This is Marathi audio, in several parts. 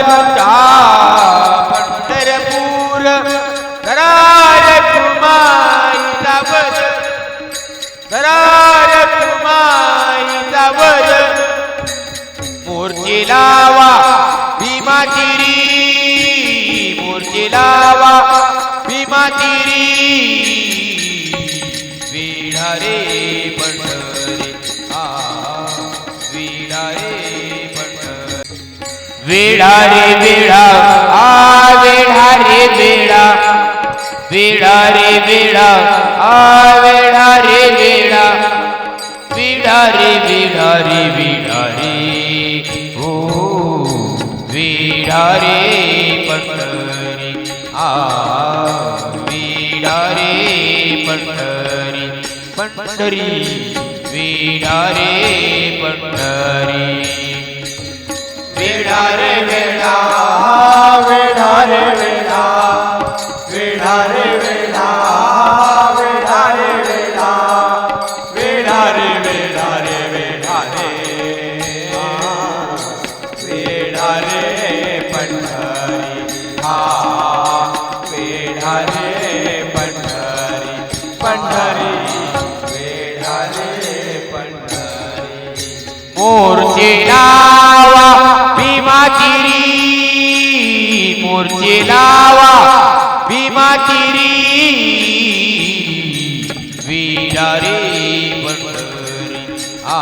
लुटा पंढरपूर. करार कुमाई जावल करार कुमाई जावल मोर्चे लावा भीमागिरी. मोर्चे लावा भीमागिरी. वेडा रे वेडा आ वेडा रे वेडा वेडा रे वेडा आ वेडा रे वेडा वेडा रे वेडा रे वेडा रे ओ वेडा रे पंढरी आ वेडा रे पंढरी पंढरी वेडा रे पंढरी वेडा रे वेडा वेढा रे वेढा वेढा रे वेढा वेढा रे वेढा वेढा रे वेढा रे वेढा रे वेढा रे पंढरी हा रे पंढरी पंढरी रे पंढरी. मोर्चे लावा भीमा तिरी विडारे पंढरी आ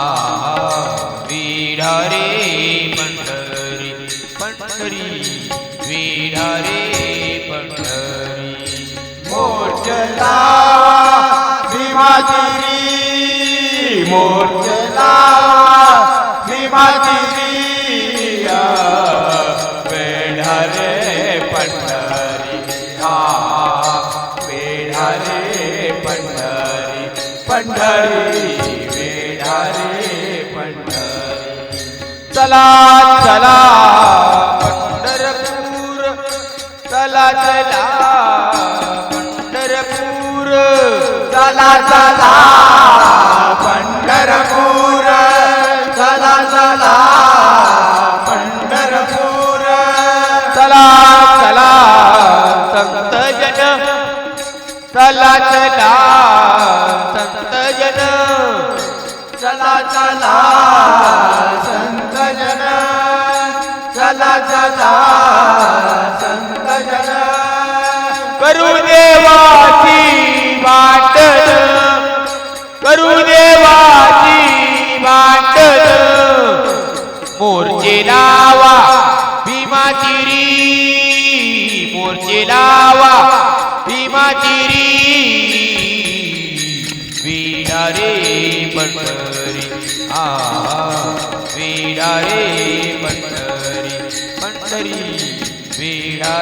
विडारे पंढरी पंढरी विडारे पंढरी. मोर्चे लावा भीमा मोर्चला मोर्चे लावा भीमा पंढरी हा वेढा रे पंढरी पंढरी वेढा रे पंढरी चला चला पंढरपूर चला चला पंढरपूर चला चला पंढरपूर. चला चला संत जन चला चला संत जन करू देवाची वाट. करू देवाची वाट. मोर्चे लावा भीमा तिरी मोर्चे लावा पंढरी आ वीणा रे पंढरी पंढरी वीणा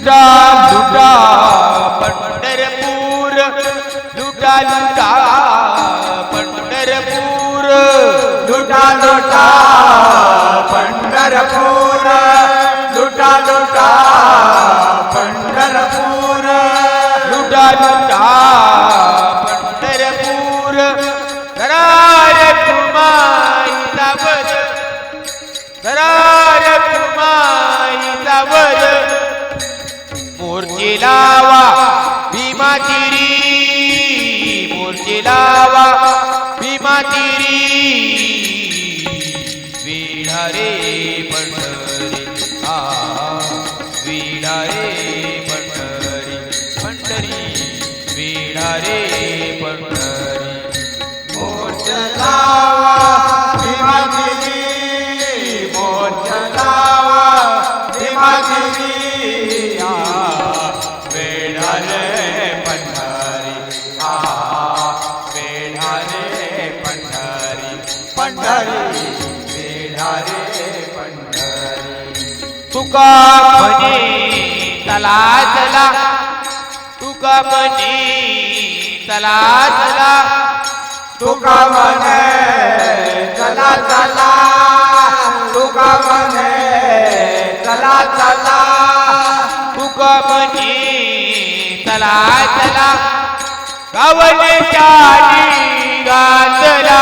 लुटा लुटा पंढरपूर. लुटा लुटा पंढरपूर. लुटा लुटा पंढरपूर. लुटा लुटा पंढरपूर. लुटा लुटा पंढरपूर. करार कुमाई जावल करार भीमा वेढारे पण तुका म्हणे चला चला तुका म्हणे चला चला तुका म्हणे चला चला तुका म्हणे चला चला तुका म्हणे चला चला गावने शाली गातला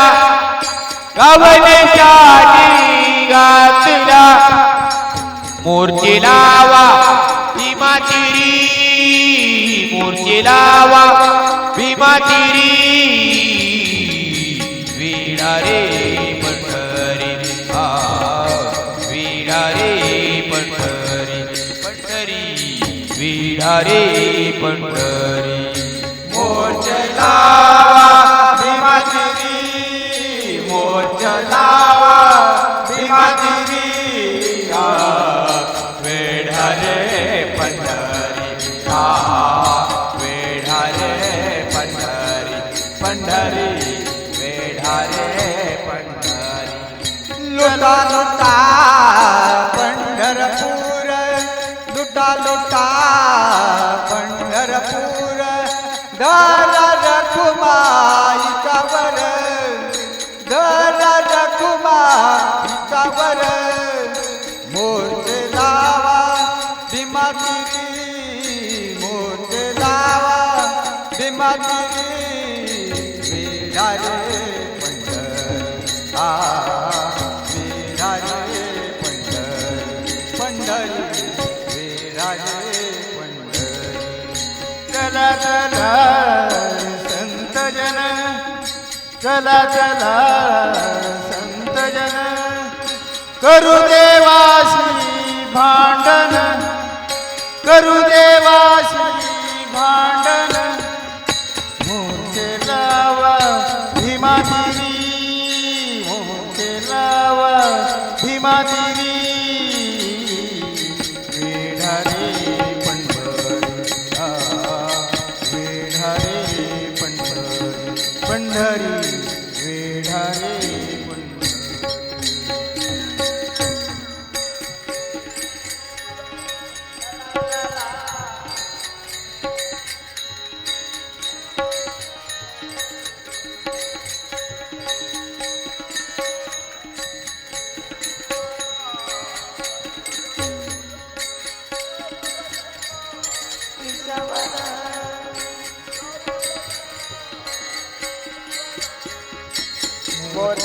गावने शाली गातला मोर्चे लावा भीमाचिरी मोर्चे लावा भीमा तिरी वीणा रे पंढरी आ वीणा रे पंढरी पंढरी वीणा रे पंढरी मोर्च लावा लुटा लुटा पंढरपूर धरा रखुमाईच्यावर रखुमाई रखुमाईच्यावर मोठे लावा भीमातिरी मोठे लावा भीमातिरी विरारे पंढरी आ विरारे पंढरी पंढरी विरारे पंढरी चला चला संत जन. चला चला संत जन. करू देवासी भांडण. करू देवासी Por